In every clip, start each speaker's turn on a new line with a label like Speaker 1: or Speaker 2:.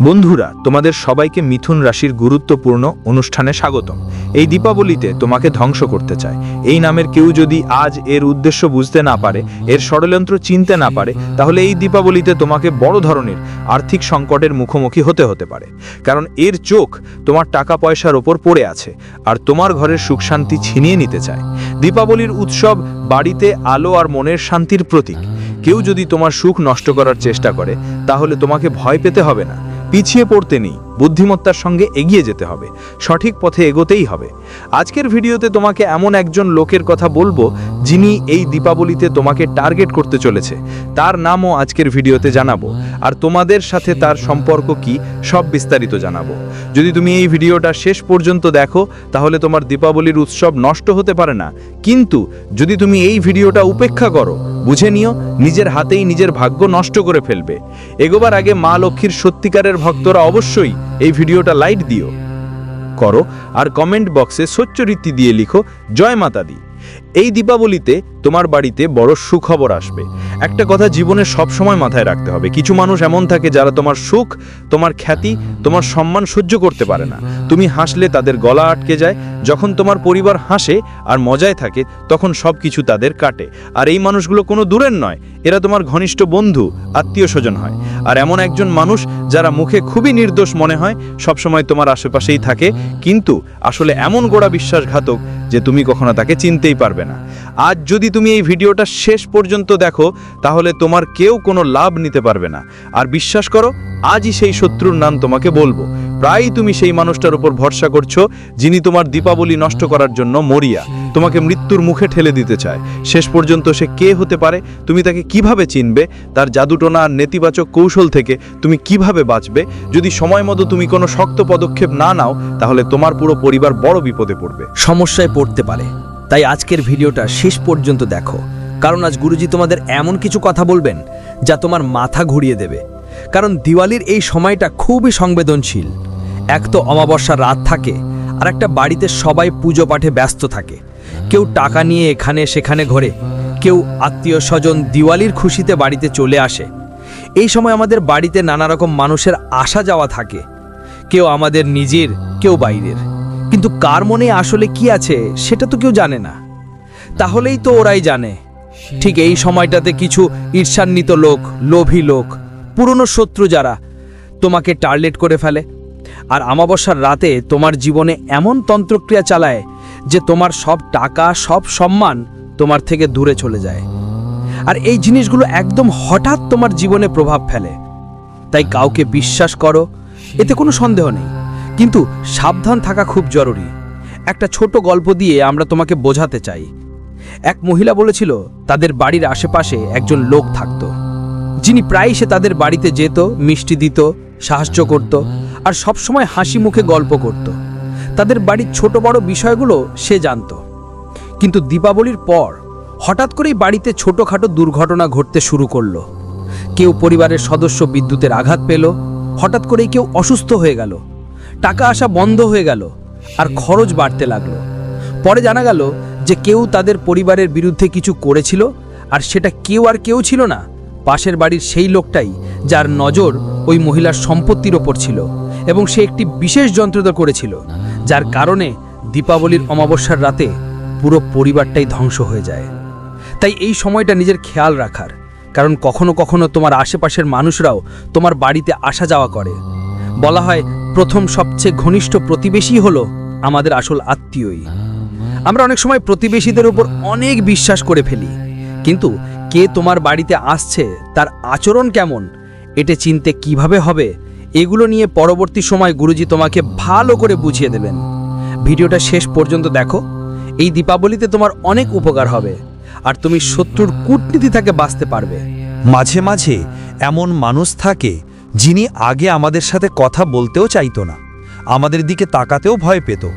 Speaker 1: বন্ধুরা, তোমাদের সবাইকে মিথুন রাশির গুরুত্বপূর্ণ অনুষ্ঠানে স্বাগতম। এই দীপাবলিতে তোমাকে ধ্বংস করতে চায় এই নামের কেউ যদি আজ এর উদ্দেশ্য বুঝতে না পারে, এর ষড়যন্ত্র চিনতে না পারে, তাহলে এই দীপাবলিতে তোমাকে বড় ধরনের আর্থিক সংকটের মুখোমুখি হতে হতে পারে। কারণ এর চোখ তোমার টাকা পয়সার ওপর পড়ে আছে আর তোমার ঘরের সুখ শান্তি ছিনিয়ে নিতে চায়। দীপাবলির উৎসব বাড়িতে আলো আর মনের শান্তির প্রতীক। কেউ যদি তোমার সুখ নষ্ট করার চেষ্টা করে, তাহলে তোমাকে ভয় পেতে হবে না। পিছিয়ে পড়তে নেই। বুদ্ধিমত্তার সঙ্গে এগিয়ে যেতে হবে। সঠিক পথে এগোতেই হবে। আজকের ভিডিওতে তোমাকে এমন একজন লোকের কথা বলব যিনি এই দীপাবলিতে তোমাকে টার্গেট করতে চলেছে, তার নামও আজকের ভিডিওতে জানাব। আর তোমাদের সাথে তার সম্পর্ক কি, সব বিস্তারিত জানাব। যদি তুমি এই ভিডিওটা শেষ পর্যন্ত দেখো, তাহলে তোমার দীপাবলির উৎসব নষ্ট হতে পারে না। কিন্তু যদি তুমি এই ভিডিওটা উপেক্ষা করো, বুঝে নিও, নিজের হাতেই নিজের ভাগ্য নষ্ট করে ফেলবে। এগোবার আগে মা লক্ষ্মীর সত্যিকারের ভক্তরা অবশ্যই এই ভিডিওটা লাইট দিও। করো, আর কমেন্ট বক্সে সচ্চরিত্তি দিয়ে লিখো, জয় মাতা দি এই দীপাবলিতে তোমার বাড়িতে বড় সুখবর আসবে। একটা কথা জীবনে সব সময় মাথায় রাখতে হবে। কিছু মানুষ এমন থাকে যারা তোমার সুখ, তোমার খ্যাতি, তোমার সম্মান সহ্য করতে পারে না। তুমি হাসলে তাদের গলা আটকে যায়। যখন তোমার পরিবার হাসে আর মজায় থাকে, তখন সব কিছু তাদের কাটে। আর এই মানুষগুলো কোনো দূরের নয়। এরা তোমার ঘনিষ্ঠ বন্ধু, আত্মীয় স্বজন হয়। আর এমন একজন মানুষ যারা মুখে খুবই নির্দোষ মনে হয়, সবসময় তোমার আশেপাশেই থাকে। কিন্তু আসলে এমন গোড়া বিশ্বাসঘাতক যে তুমি কখনো তাকে চিনতেই পারবে আজ যদি তুমি এই ভিডিওটা শেষ পর্যন্ত দেখো, তাহলে তোমার কেউ কোনো লাভ নিতে পারবে না। আর বিশ্বাস করো, আজই সেই শত্রুর নাম তোমাকে বলব। প্রায়ই তুমি সেই মানুষটার উপর ভরসা করছ, যিনি তোমার দীপাবলি নষ্ট করার জন্য মরিয়া। তোমাকে মৃত্যুর মুখে ঠেলে দিতে চায়। শেষ পর্যন্ত সে কে হতে পারে, তুমি তাকে কীভাবে চিনবে? তার জাদুটোনা আর নেতিবাচক কৌশল থেকে তুমি কীভাবে বাঁচবে? যদি সময় মতো তুমি কোনো শক্ত পদক্ষেপ না নাও, তাহলে তোমার পুরো পরিবার বড় বিপদে পড়বে।
Speaker 2: সমস্যায় পড়তে পারে। তাই আজকের ভিডিওটা শেষ পর্যন্ত দেখো। কারণ আজ গুরুজি তোমাদের এমন কিছু কথা বলবেন যা তোমার মাথা ঘুরিয়ে দেবে। কারণ দিওয়ালির এই সময়টা খুবই সংবেদনশীল। এক তো অমাবস্যার রাত থাকে, আর একটা বাড়িতে সবাই পুজো পাঠে ব্যস্ত থাকে। কেউ টাকা নিয়ে এখানে সেখানে ঘোরে, কেউ আত্মীয় স্বজন দিওয়ালির খুশিতে বাড়িতে চলে আসে। এই সময় আমাদের বাড়িতে নানা রকম মানুষের আসা যাওয়া থাকে। কেউ আমাদের নিজের, কেউ বাইরের। কিন্তু কার মনে আসলে কি আছে, সেটা তো কেউ জানে না। তাহলেই তো ওরাই জানে। ঠিক এই সময়টাতে কিছু ঈর্ষান্বিত লোক, লোভী লোক, পুরনো শত্রু যারা, তোমাকে টার্গেট করে ফেলে। আর আমাবস্যার রাতে তোমার জীবনে এমন তন্ত্রক্রিয়া চালায় যে তোমার সব টাকা, সব সম্মান তোমার থেকে দূরে চলে যায়। আর এই জিনিসগুলো একদম হঠাৎ তোমার জীবনে প্রভাব ফেলে। তাই কাউকে বিশ্বাস করো, এতে কোনো সন্দেহ নেই। কিন্তু সাবধান থাকা খুব জরুরি। একটা ছোট গল্প দিয়ে আমরা তোমাকে বোঝাতে চাই। এক মহিলা বলেছিল, তাদের বাড়ির আশেপাশে একজন লোক থাকত। যিনি প্রায়ই সে তাদের বাড়িতে যেত, মিষ্টি দিত, সাহায্য করত আর সবসময় হাসি মুখে গল্প করত। তাদের বাড়ির ছোট বড় বিষয়গুলো সে জানত। কিন্তু দীপাবলির পর হঠাৎ করেই বাড়িতে ছোটোখাটো দুর্ঘটনা ঘটতে শুরু করল। কেউ পরিবারের সদস্য বিদ্যুতের আঘাত পেল, হঠাৎ করেই কেউ অসুস্থ হয়ে গেল। টাকা আসা বন্ধ হয়ে গেল আর খরচ বাড়তে লাগল। পরে জানা গেল যে কেউ তাদের পরিবারের বিরুদ্ধে কিছু করেছিল আর সেটা কেউ আর কেউ ছিল না। পাশের বাড়ির সেই লোকটাই যার নজর ওই মহিলার সম্পত্তির ওপর ছিল এবং সে একটি বিশেষ যন্ত্রতা করেছিল, যার কারণে দীপাবলির অমাবস্যার রাতে পুরো পরিবারটাই ধ্বংস হয়ে যায়। তাই এই সময়টা নিজের খেয়াল রাখার, কারণ কখনো কখনো তোমার আশেপাশের মানুষরাও তোমার বাড়িতে আসা যাওয়া করে। বলা হয় প্রথম সবচেয়ে ঘনিষ্ঠ প্রতিবেশী হলো আমাদের আসল আত্মীয়ই। আমরা অনেক সময় প্রতিবেশীদের উপর অনেক বিশ্বাস করে ফেলি। কিন্তু কে তোমার বাড়িতে আসছে, তার আচরণ কেমন, এটা চিনতে কীভাবে হবে, এগুলো নিয়ে পরবর্তী সময় গুরুজি তোমাকে ভালো করে বুঝিয়ে দেবেন। ভিডিওটা শেষ পর্যন্ত দেখো। এই দীপাবলিতে তোমার অনেক উপকার হবে, আর তুমি শত্রুর কূটনীতি থেকে বাঁচতে পারবে।
Speaker 3: মাঝে মাঝে এমন মানুষ থাকে যিনি আগে আমাদের সাথে কথা বলতেও চাইতো না, আমাদের দিকে তাকাতেও ভয় পেত।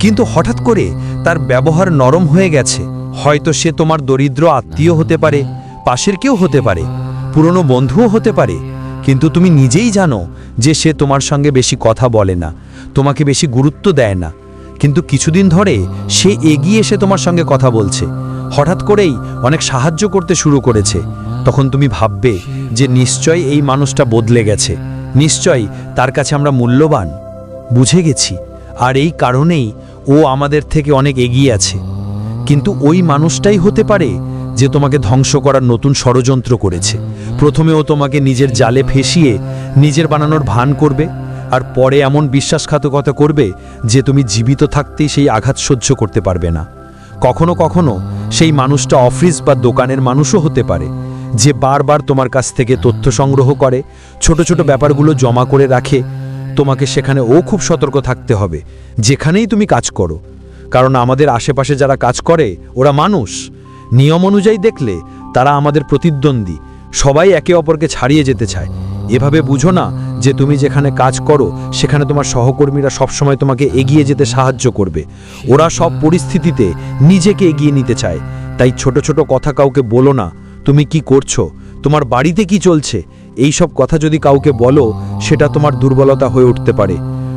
Speaker 3: কিন্তু হঠাৎ করে তার ব্যবহার নরম হয়ে গেছে। হয়তো সে তোমার দরিদ্র আত্মীয় হতে পারে, পাশের কেউ হতে পারে, পুরনো বন্ধুও হতে পারে। কিন্তু তুমি নিজেই জানো যে সে তোমার সঙ্গে বেশি কথা বলে না, তোমাকে বেশি গুরুত্ব দেয় না। কিন্তু কিছুদিন ধরে সে এগিয়ে এসে তোমার সঙ্গে কথা বলছে। হঠাৎ করেই অনেক সাহায্য করতে শুরু করেছে। তখন তুমি ভাববে যে নিশ্চয় এই মানুষটা বদলে গেছে।
Speaker 4: নিশ্চয়ই তার কাছে আমরা মূল্যবান। বুঝে গেছি। আর এই কারণেই ও আমাদের থেকে অনেক এগিয়ে আছে। কিন্তু ওই মানুষটাই হতে পারে যে তোমাকে ধ্বংস করার নতুন ষড়যন্ত্র করেছে। প্রথমে ও তোমাকে নিজের জালে ফেসিয়ে নিজের বানানোর ভান করবে আর পরে এমন বিশ্বাসঘাতকতা করবে যে তুমি জীবিত থাকতেই সেই আঘাত সহ্য করতে পারবে না। কখনো কখনো সেই মানুষটা অফিস বা দোকানের মানুষও হতে পারে। যে বারবার তোমার কাছ থেকে তথ্য সংগ্রহ করে, ছোট ছোট ব্যাপারগুলো জমা করে রাখে, তোমাকে সেখানে ও খুব সতর্ক থাকতে হবে, যেখানেই তুমি কাজ করো। কারণ আমাদের আশেপাশে যারা কাজ করে, ওরা মানুষ। নিয়ম অনুযায়ী দেখলে তারা আমাদের প্রতিদ্বন্দ্বী। সবাই একে অপরকে ছাড়িয়ে যেতে চায়। এভাবে বুঝো না যে তুমি যেখানে কাজ করো, সেখানে তোমার সহকর্মীরা সবসময় তোমাকে এগিয়ে যেতে সাহায্য করবে। ওরা সব পরিস্থিতিতে নিজেকে এগিয়ে নিতে চায়। তাই ছোট ছোট কথা কাউকে বলো না। তুমি কি করছ? তোমার বাড়িতে কি চলছে? এই সব কথা যদি কাউকে বলো, সেটা তোমার দুর্বলতা হয়ে উঠতে পারে।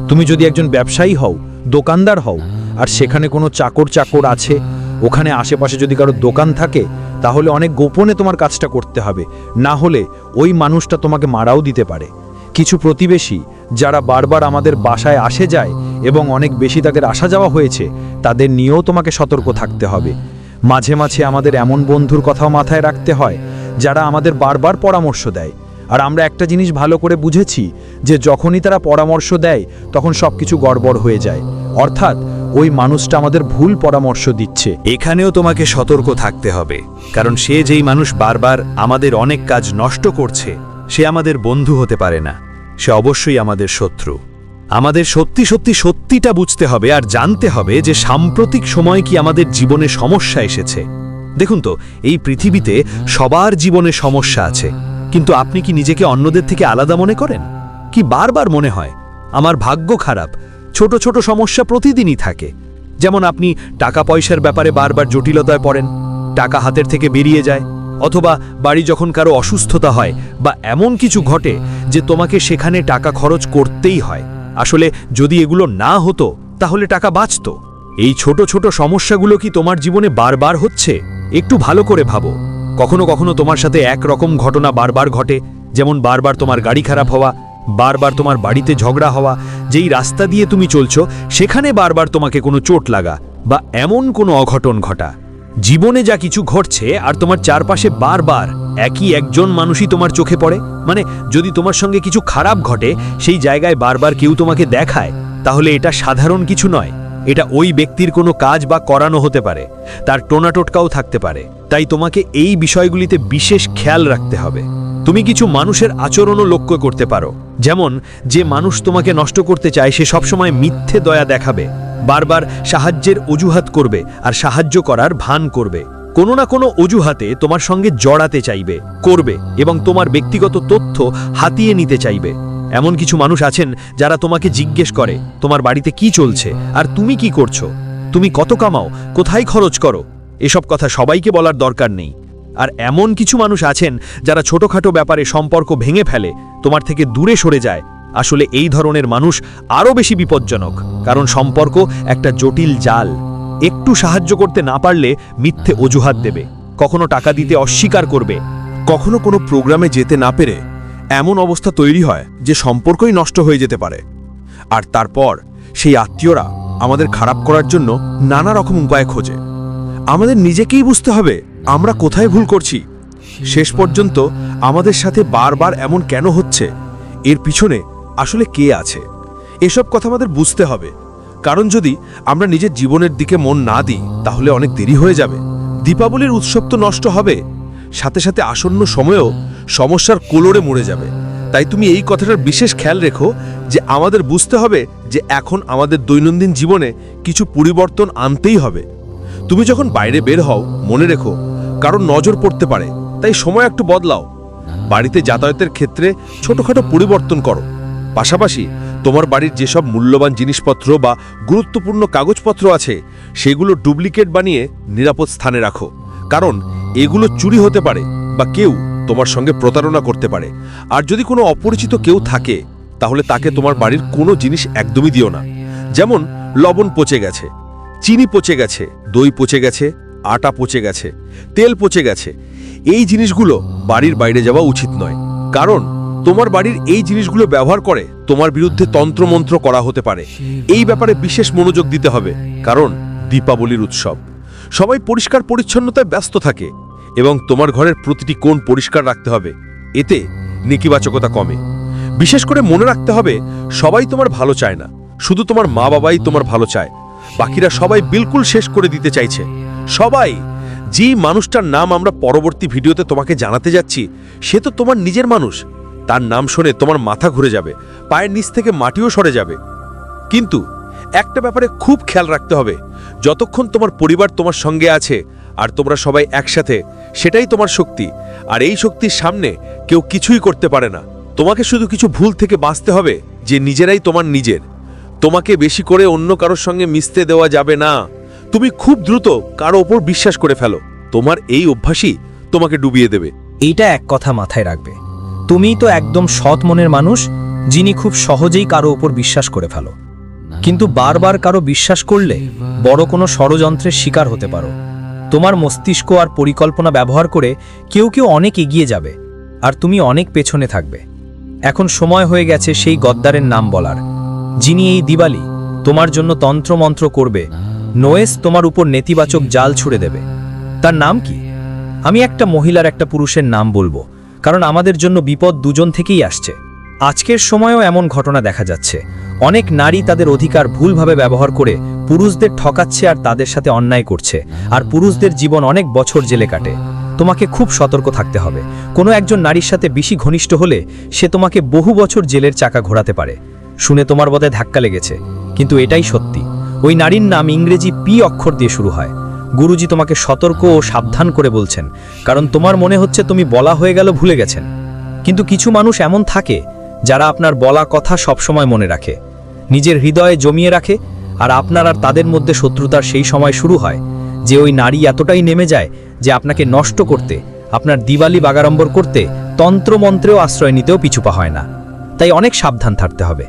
Speaker 4: তুমি যদি একজন ব্যবসায়ী হও, দোকানদার হও, আর সেখানে কোনো চাকর চাকর আছে, ওখানে আশেপাশে যদি কারও দোকান থাকে, তাহলে অনেক গোপনে তোমার কাজটা করতে হবে। না হলে ওই মানুষটা তোমাকে মারাও দিতে পারে। কিছু প্রতিবেশী, যারা বারবার আমাদের বাসায় আসে যায় এবং অনেক বেশি তাদের আসা যাওয়া হয়েছে, তাদের নিয়েও তোমাকে সতর্ক থাকতে হবে। মাঝে মাঝে আমাদের এমন বন্ধুর কথাও মাথায় রাখতে হয়, যারা আমাদের বারবার পরামর্শ দেয়। আর আমরা একটা জিনিস ভালো করে বুঝেছি, যে যখনই তারা পরামর্শ দেয়, তখন সব কিছু গড়বড় হয়ে যায়। অর্থাৎ, ওই মানুষটা আমাদের ভুল পরামর্শ দিচ্ছে।
Speaker 2: এখানেও তোমাকে সতর্ক থাকতে হবে, কারণ সে যেই মানুষ বারবার আমাদের অনেক কাজ নষ্ট করছে, সে আমাদের বন্ধু হতে পারে না। সে অবশ্যই আমাদের শত্রু। আমাদের সত্যি সত্যি সত্যিটা বুঝতে হবে আর জানতে হবে যে সাম্প্রতিক সময় কি আমাদের জীবনে সমস্যা এসেছে। দেখুন তো, এই পৃথিবীতে সবার জীবনে সমস্যা আছে। কিন্তু আপনি কি নিজেকে অন্যদের থেকে আলাদা মনে করেন? কি বারবার মনে হয়, আমার ভাগ্য খারাপ, ছোট ছোট সমস্যা প্রতিদিনই থাকে। যেমন আপনি টাকা পয়সার ব্যাপারে বারবার জটিলতায় পড়েন, টাকা হাতের থেকে বেরিয়ে যায়, অথবা বাড়ি যখন কারও অসুস্থতা হয় বা এমন কিছু ঘটে যে তোমাকে সেখানে টাকা খরচ করতেই হয়। আসলে যদি এগুলো না হতো, তাহলে টাকা বাঁচত। এই ছোট ছোট সমস্যাগুলো কি তোমার জীবনে বারবার হচ্ছে? একটু ভালো করে ভাবো। কখনো কখনো তোমার সাথে এক রকম ঘটনা বারবার ঘটে, যেমন বারবার তোমার গাড়ি খারাপ হওয়া, বারবার তোমার বাড়িতে ঝগড়া হওয়া, যেই রাস্তা দিয়ে তুমি চলছো, সেখানে বারবার তোমাকে কোনো চোট লাগা বা এমন কোনো অঘটন ঘটা। জীবনে যা কিছু ঘটছে আর তোমার চারপাশে বারবার একই একজন মানুষই তোমার চোখে পড়ে? মানে যদি তোমার সঙ্গে কিছু খারাপ ঘটে, সেই জায়গায় বারবার কেউ তোমাকে দেখায়, তাহলে এটা সাধারণ কিছু নয়। এটা ওই ব্যক্তির কোনো কাজ বা করানো হতে পারে। তার টোনাটোটকাও থাকতে পারে। তাই তোমাকে এই বিষয়গুলিতে বিশেষ খেয়াল রাখতে হবে। তুমি কিছু মানুষের আচরণও লক্ষ্য করতে পারো। যেমন, যে মানুষ তোমাকে নষ্ট করতে চায়, সে সবসময় মিথ্যে দয়া দেখাবে। বারবার সাহায্যের অজুহাত করবে, আর সাহায্য করার ভান করবে। কোনো না কোনো অজুহাতে তোমার সঙ্গে জড়াতে চাইবে, করবে এবং তোমার ব্যক্তিগত তথ্য হাতিয়ে নিতে চাইবে। এমন কিছু মানুষ আছেন যারা তোমাকে জিজ্ঞেস করে, তোমার বাড়িতে কি চলছে আর তুমি কি করছ? তুমি কত কামাও? কোথায় খরচ করো? এসব কথা সবাইকে বলার দরকার নেই। আর এমন কিছু মানুষ আছেন যারা ছোটখাটো ব্যাপারে সম্পর্ক ভেঙে ফেলে, তোমার থেকে দূরে সরে যায়। আসলে এই ধরনের মানুষ আরও বেশি বিপজ্জনক, কারণ সম্পর্ক একটা জটিল জাল। একটু সাহায্য করতে না পারলে মিথ্যে অজুহাত দেবে, কখনো টাকা দিতে অস্বীকার করবে,
Speaker 5: কখনো কোনো প্রোগ্রামে যেতে না পেরে এমন অবস্থা তৈরি হয় যে সম্পর্কই নষ্ট হয়ে যেতে পারে। আর তারপর সেই আত্মীয়রা আমাদের খারাপ করার জন্য নানা রকম উপায় খোঁজে। আমাদের নিজেকেই বুঝতে হবে আমরা কোথায় ভুল করছি। শেষ পর্যন্ত আমাদের সাথে বারবার এমন কেন হচ্ছে? এর পিছনে আসলে কে আছে? এসব কথা আমাদের বুঝতে হবে। কারণ যদি আমরা নিজের জীবনের দিকে মন না দিই, তাহলে অনেক দেরি হয়ে যাবে। দীপাবলির উৎসব তো নষ্ট হবে। সাথে সাথে আসন্ন সময়েও সমস্যার কোলরে মরে যাবে। তাই তুমি এই কথাটার বিশেষ খেয়াল রেখো যে আমাদের বুঝতে হবে যে এখন আমাদের দৈনন্দিন জীবনে কিছু পরিবর্তন আনতেই হবে। তুমি যখন বাইরে বের হও, মনে রেখো কারণ নজর পড়তে পারে, তাই সময় একটু বদলাও। বাড়িতে যাতায়াতের ক্ষেত্রে ছোটখাটো পরিবর্তন করো। পাশাপাশি তোমার বাড়ির যেসব মূল্যবান জিনিসপত্র বা গুরুত্বপূর্ণ কাগজপত্র আছে, সেগুলো ডুপ্লিকেট বানিয়ে নিরাপদ স্থানে রাখো। কারণ এগুলো চুরি হতে পারে বা কেউ তোমার সঙ্গে প্রতারণা করতে পারে। আর যদি কোনো অপরিচিত কেউ থাকে, তাহলে তাকে তোমার বাড়ির কোনো জিনিস একদমই দিও না। যেমন লবণ পচে গেছে, চিনি পচে গেছে, দই পচে গেছে, আটা পচে গেছে, তেল পচে গেছে। এই জিনিসগুলো বাড়ির বাইরে যাওয়া উচিত নয়। কারণ
Speaker 6: তোমার বাড়ির এই জিনিসগুলো ব্যবহার করে তোমার বিরুদ্ধে তন্ত্রমন্ত্র করা হতে পারে। এই ব্যাপারে বিশেষ মনোযোগ দিতে হবে, কারণ দীপাবলির উৎসব। সবাই পরিষ্কার পরিচ্ছন্নতায় ব্যস্ত থাকে, এবং তোমার ঘরের প্রতিটি কোণ পরিষ্কার রাখতে হবে। এতে নেতিবাচকতা কমে। বিশেষ করে মনে রাখতে হবে, সবাই তোমার ভালো চায় না। শুধু তোমার মা বাবাই তোমার ভালো চায়। বাকিরা সবাই বিলকুল শেষ করে দিতে চাইছে। সবাই যে মানুষটার নাম আমরা পরবর্তী ভিডিওতে তোমাকে জানাতে যাচ্ছি, সে তো তোমার নিজের মানুষ। তার নাম শুনে তোমার মাথা ঘুরে যাবে, পায়ের নিচ থেকে মাটিও সরে যাবে। কিন্তু একটা ব্যাপারে খুব খেয়াল রাখতে হবে, যতক্ষণ তোমার পরিবার তোমার সঙ্গে আছে আর তোমরা সবাই একসাথে, সেটাই তোমার শক্তি, আর এই শক্তির সামনে কেউ কিছুই করতে পারে না। তোমাকে শুধু কিছু ভুল থেকে বাঁচতে হবে যে নিজেরাই তোমার নিজের। তোমাকে বেশি করে অন্য কারোর সঙ্গে মিশতে দেওয়া যাবে না। তুমি খুব দ্রুত কারও ওপর বিশ্বাস করে ফেলো। তোমার এই অভ্যাসই তোমাকে ডুবিয়ে দেবে।
Speaker 2: এইটা এক কথা মাথায় রাখবে। তুমিই তো একদম সৎ মনের মানুষ, যিনি খুব সহজেই কারও ওপর বিশ্বাস করে ফেলো। কিন্তু বারবার কারও বিশ্বাস করলে বড় কোনো ষড়যন্ত্রের শিকার হতে পারো। তোমার মস্তিষ্ক আর পরিকল্পনা ব্যবহার করে কেউ কেউ অনেক এগিয়ে যাবে, আর তুমি অনেক পেছনে থাকবে। এখন সময় হয়ে গেছে সেই গদ্দারের নাম বলার। যিনি এই দিবালি তোমার জন্য তন্ত্রমন্ত্র করবে, নোয়েস তোমার উপর নেতিবাচক জাল ছুড়ে দেবে। তার নাম কি? আমি একটা মহিলার একটা পুরুষের নাম বলব। কারণ আমাদের জন্য বিপদ দুজন থেকেই আসছে। আজকের সময়েও এমন ঘটনা দেখা যাচ্ছে। অনেক নারী তাদের অধিকার ভুলভাবে ব্যবহার করে পুরুষদের ঠকাচ্ছে আর তাদের সাথে অন্যায় করছে, আর পুরুষদের জীবন অনেক বছর জেলে কাটে। তোমাকে খুব সতর্ক থাকতে হবে। কোনো একজন নারীর সাথে বেশি ঘনিষ্ঠ হলে সে তোমাকে বহু বছর জেলের চাকা ঘোরাতে পারে। শুনে তোমার বোধহয় ধাক্কা লেগেছে, কিন্তু এটাই সত্যি। ওই নারীর নাম ইংরেজি পি অক্ষর দিয়ে শুরু হয়। গুরুজি তোমাকে সতর্ক ও সাবধান করে বলছেন, কারণ তোমার মনে হচ্ছে তুমি বলা হয়ে গেল ভুলে গেছেন। কিন্তু কিছু মানুষ এমন থাকে যারা আপনার বলা কথা সবসময় মনে রাখে, নিজের হৃদয়ে জমিয়ে রাখে, আর আপনার আর তাদের মধ্যে শত্রুতার সেই সময় শুরু হয়, যে ওই নারী এতটাই নেমে যায় যে আপনাকে নষ্ট করতে, আপনার দিওয়ালি বাগাড়ম্বর করতে, তন্ত্রমন্ত্রেও আশ্রয় নিতেও পিছুপা হয় না। তাই অনেক সাবধান থাকতে হবে।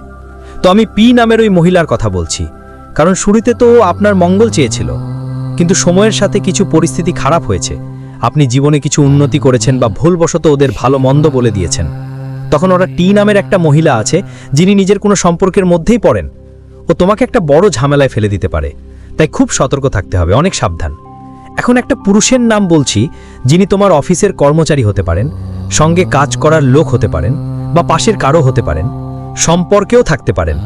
Speaker 2: তো আমি পি নামের ওই মহিলার কথা বলছি, কারণ শুরুতে তো আপনার মঙ্গল চেয়েছিল কিন্তু সময়ের সাথে কিছু পরিস্থিতি খারাপ হয়েছে। আপনি জীবনে কিছু উন্নতি করেছেন বা ভুলবশত ওদের ভালো মন্দ বলে দিয়েছেন। তখন ওরা টি নামের একটা মহিলা আছে, যিনি নিজের কোনো সম্পর্কের মধ্যেই পড়েন। ও তোমাকে একটা বড় ঝামেলায় ফেলে দিতে পারে। তাই খুব সতর্ক থাকতে হবে, অনেক সাবধান। এখন একটা পুরুষের নাম বলছি, যিনি তোমার অফিসের কর্মচারী হতে পারেন, সঙ্গে কাজ করার লোক হতে পারেন, বা পাশের কারও হতে পারেন, সম্পর্কেও থাকতে পারেন,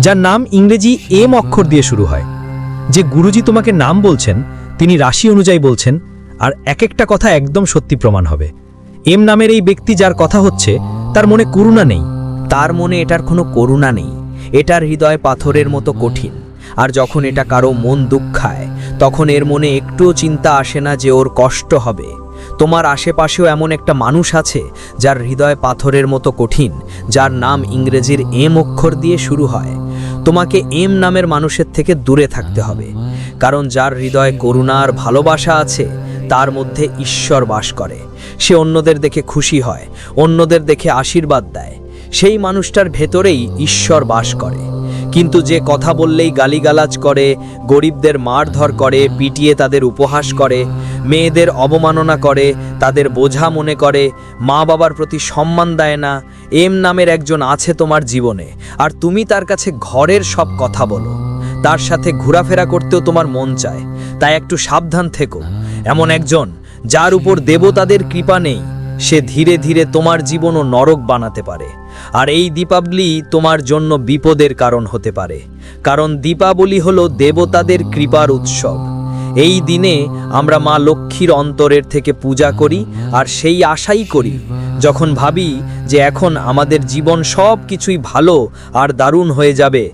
Speaker 2: যার নাম ইংরেজি এম অক্ষর দিয়ে শুরু হয়। যে গুরুজি তোমাকে নাম বলছেন, তিনি রাশি অনুযায়ী বলছেন, আর এক একটা কথা একদম সত্যি প্রমাণ হবে। এম নামের এই ব্যক্তি যার কথা হচ্ছে, তার মনে করুণা নেই।
Speaker 7: তার মনে এটার কোনো করুণা নেই। এটার হৃদয় পাথরের মতো কঠিন। আর যখন এটা কারও মন দুঃখায় তখন এর মনে একটুও চিন্তা আসে না যে ওর কষ্ট হবে। তোমার আশেপাশেও এমন একটা মানুষ আছে, যার হৃদয় পাথরের মতো কঠিন, যার নাম ইংরেজির এম অক্ষর দিয়ে শুরু হয়। তোমাকে এম নামের মানুষের থেকে দূরে থাকতে হবে। কারণ যার হৃদয়ে করুণার ভালোবাসা আছে, তার মধ্যে ঈশ্বর বাস করে। সে অন্যদের দেখে খুশি হয়, অন্যদের দেখে আশীর্বাদ দেয়। সেই মানুষটার ভেতরেই ঈশ্বর বাস করে। কিন্তু যে কথা বললেই গালিগালাজ করে, গরিবদের মারধর করে, পিটিয়ে তাদের উপহাস করে, মেয়েদের অবমাননা করে, তাদের বোঝা মনে করে মা বাবার প্রতি সম্মান দেয় না এম নামের একজন আছে তোমার জীবনে, আর তুমি তার কাছে ঘরের সব কথা বলো। তার সাথে ঘোরাফেরা করতেও তোমার মন চায়। তাই একটু সাবধান থেকো। এমন একজন যার উপর দেবতাদের কৃপা নেই, সে ধীরে ধীরে তোমার জীবনও নরক বানাতে পারে। আর এই দীপাবলি তোমার জন্য বিপদের কারণ হতে পারে। কারণ দীপাবলি হলো দেবতাদের কৃপার উৎসব। এই দিনে আমরা মা লক্ষ্মীর অন্তরের থেকে পূজা করি, আর সেই আশাই করি যখন ভাবি যে এখন আমাদের জীবন সব কিছুই ভালো আর দারুণ হয়ে যাবে,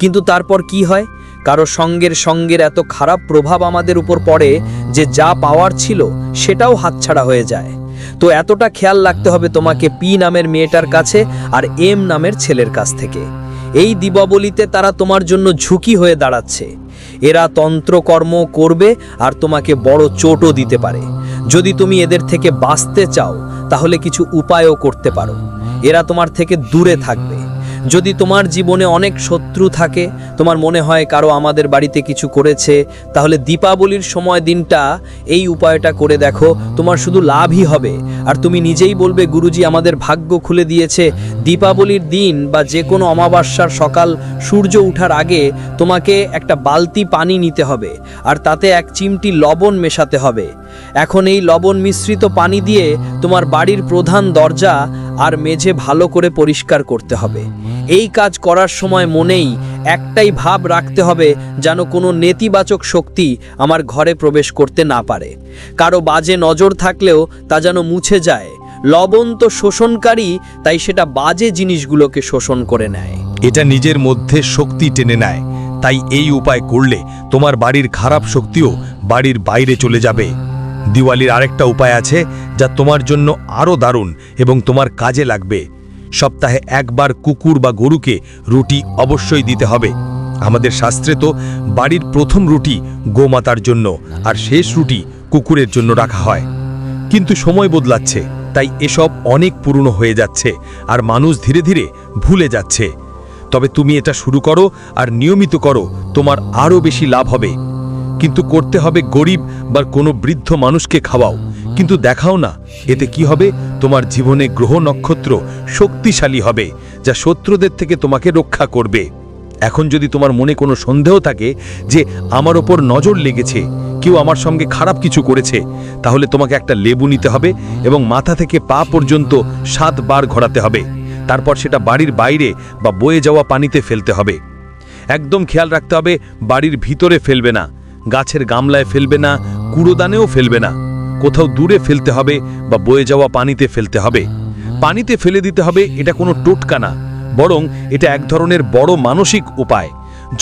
Speaker 7: কিন্তু তারপর কি হয়? কারও সঙ্গের সঙ্গের এত খারাপ প্রভাব আমাদের উপর পড়ে যে যা পাওয়ার ছিল সেটাও হাতছাড়া হয়ে যায়। তো এতটা খেয়াল রাখতে হবে তোমাকে পি নামের মেয়েটার কাছে আর এম নামের ছেলের কাছ থেকে। এই দীপাবলিতে তারা তোমার জন্য ঝুঁকি হয়ে দাঁড়াচ্ছে। এরা তন্ত্রকর্ম করবে আর তোমাকে বড় চোটও দিতে পারে। যদি তুমি এদের থেকে বাঁচতে চাও, তাহলে কিছু উপায়ও করতে পারো। এরা তোমার থেকে দূরে থাকবে। যদি তোমার জীবনে অনেক শত্রু থাকে,
Speaker 8: তোমার মনে হয় কারও আমাদের বাড়িতে কিছু করেছে, তাহলে দীপাবলির সময় দিনটা এই উপায়টা করে দেখো, তোমার শুধু লাভই হবে। আর তুমি নিজেই বলবে, গুরুজি, আমাদের ভাগ্য খুলে দিয়েছে। দীপাবলির দিন বা যে কোনো অমাবস্যার সকাল সূর্য ওঠার আগে তোমাকে একটা বালতি পানি নিতে হবে, আর তাতে এক চিমটি লবণ মেশাতে হবে। এখন এই লবণ মিশ্রিত পানি দিয়ে তোমার বাড়ির প্রধান দরজা আর মেঝে ভালো করে পরিষ্কার করতে হবে। এই কাজ করার সময় মনেই একটাই ভাব রাখতে হবে যেন কোনো নেতিবাচক শক্তি আমার ঘরে প্রবেশ করতে না পারে। কারও বাজে নজর থাকলেও তা যেন মুছে যায়। লবণ তো শোষণকারী, তাই সেটা বাজে জিনিসগুলোকে শোষণ করে নেয়।
Speaker 2: এটা নিজের মধ্যে শক্তি টেনে নেয়। তাই এই উপায় করলে তোমার বাড়ির খারাপ শক্তিও বাড়ির বাইরে চলে যাবে। দিওয়ালির আরেকটা উপায় আছে যা তোমার জন্য আরও দারুণ এবং তোমার কাজে লাগবে। সপ্তাহে একবার কুকুর বা গরুকে রুটি অবশ্যই দিতে হবে। আমাদের শাস্ত্রে তো বাড়ির প্রথম রুটি গোমাতার জন্য আর শেষ রুটি কুকুরের জন্য রাখা হয়। কিন্তু সময় বদলাচ্ছে, তাই এসব অনেক পুরনো হয়ে যাচ্ছে আর মানুষ ধীরে ধীরে ভুলে যাচ্ছে। তবে তুমি এটা শুরু করো আর নিয়মিত করো, তোমার আরও বেশি লাভ হবে। কিন্তু করতে হবে গরিব বা কোনো বৃদ্ধ মানুষকে খাওয়াও। কিন্তু দেখাও না, এতে কি হবে? তোমার জীবনে গ্রহ নক্ষত্র শক্তিশালী হবে, যা শত্রুদের থেকে তোমাকে রক্ষা করবে। এখন যদি তোমার মনে কোনো সন্দেহ থাকে যে আমার ওপর নজর লেগেছে, কেউ আমার সঙ্গে খারাপ কিছু করেছে, তাহলে তোমাকে একটা লেবু নিতে হবে এবং মাথা থেকে পা পর্যন্ত সাতবার ঘোরাতে হবে। তারপর সেটা বাড়ির বাইরে বা বয়ে যাওয়া পানিতে ফেলতে হবে। একদম খেয়াল রাখতে হবে, বাড়ির ভিতরে ফেলবে না, গাছের গামলায় ফেলবে না, কুড়োদানেও ফেলবে না। কোথাও দূরে ফেলতে হবে বা বয়ে যাওয়া পানিতে ফেলতে হবে। পানিতে ফেলে দিতে হবে এটা কোনো টোটকা না, বরং এটা এক ধরনের বড় মানসিক উপায়।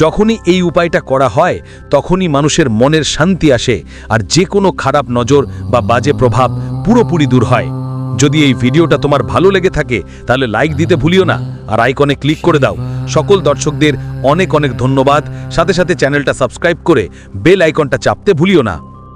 Speaker 2: যখনই এই উপায়টা করা হয়, তখনই মানুষের মনের শান্তি আসে আর যে কোনো খারাপ নজর বা বাজে প্রভাব পুরোপুরি দূর হয়। যদি এই ভিডিওটা তোমার ভালো লেগে থাকে, তাহলে লাইক দিতে ভুলিও না আর আইকনে ক্লিক করে দাও। সকল দর্শকদের অনেক অনেক ধন্যবাদ। সাথে সাথে চ্যানেলটা সাবস্ক্রাইব করে বেল আইকনটা চাপতে ভুলিও না।